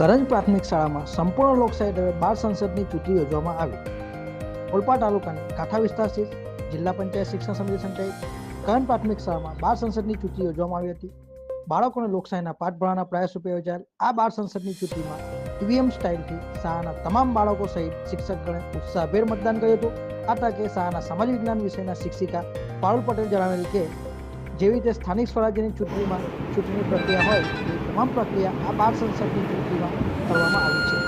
કરંજ પ્રાથમિક શાળામાં સંપૂર્ણ લોકશાહી ઢબે બાળ સંસદની ચૂંટણી યોજવામાં આવી. ઓલપા તાલુકાની કાંઠા વિસ્તાર સ્થિત જિલ્લા પંચાયત શિક્ષણ સમિતિ સંચાલિત કરંજ પ્રાથમિક શાળામાં બાળ સંસદની ચૂંટણી યોજવામાં આવી હતી. બાળકોને લોકશાહીના પાઠ ભણવાના પ્રયાસ રૂપે યોજાયેલ આ બાળ સંસદની ચૂંટણીમાં ઈવીએમ સ્ટાઇલથી શાળાના તમામ બાળકો સહિત શિક્ષકગણે ઉત્સાહભેર મતદાન કર્યું હતું. આ તકે શાળાના સમાજ વિજ્ઞાન વિષયના શિક્ષિકા પારુલ પટેલ જણાવેલ કે જેવી રીતે સ્થાનિક સ્વરાજ્યની ચૂંટણીમાં ચૂંટણી પ્રક્રિયા હોય એ તમામ પ્રક્રિયા આ બાળ સંસદની ચૂંટણીમાં કરવામાં આવી છે,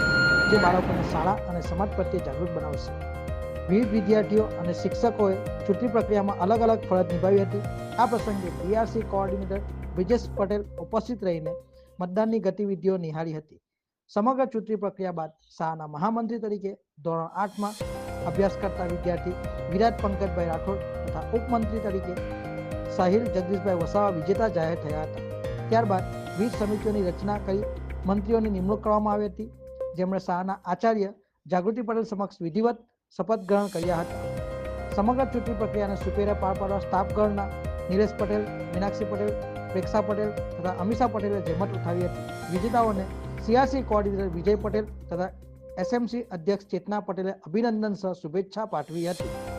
જે બાળકોને શાળા અને સમાજ પ્રત્યે જાગૃત બનાવશે. વિવિધ વિદ્યાર્થીઓ અને શિક્ષકોએ ચૂંટણી પ્રક્રિયામાં અલગ અલગ ફરજ નિભાવી હતી. આ પ્રસંગે બીઆરસી કોઓર્ડિનેટર બ્રિજેશ પટેલ ઉપસ્થિત રહીને મતદાનની ગતિવિધિઓ નિહાળી હતી. સમગ્ર ચૂંટણી પ્રક્રિયા બાદ શાળાના મહામંત્રી તરીકે ધોરણ આઠમાં અભ્યાસ કરતા વિદ્યાર્થી વિરાટ પંકજભાઈ રાઠોડ તથા ઉપમંત્રી તરીકે સાહિલ જગદીશભાઈ વસાવા વિજેતા જાહેર થયા હતા. ત્યારબાદ વીસ સમિતિઓની રચના કરી મંત્રીઓની નિમણૂક કરવામાં આવી હતી. જેમણે શાહના આચાર્ય જાગૃતિ પટેલ સમક્ષ વિધિવત શપથ ગ્રહણ કર્યા હતા. સમગ્ર ચૂંટણી પ્રક્રિયાને સુપેરે પાર પાડવા સ્ટાફગણના નિલેશ પટેલ, મીનાક્ષી પટેલ, પ્રેક્ષા પટેલ તથા અમિષા પટેલે જહેમત ઉઠાવી હતી. વિજેતાઓને સીઆરસી કોઓર્ડિનેટર વિજય પટેલ તથા એસએમસી અધ્યક્ષ ચેતના પટેલે અભિનંદન સહ શુભેચ્છા પાઠવી હતી.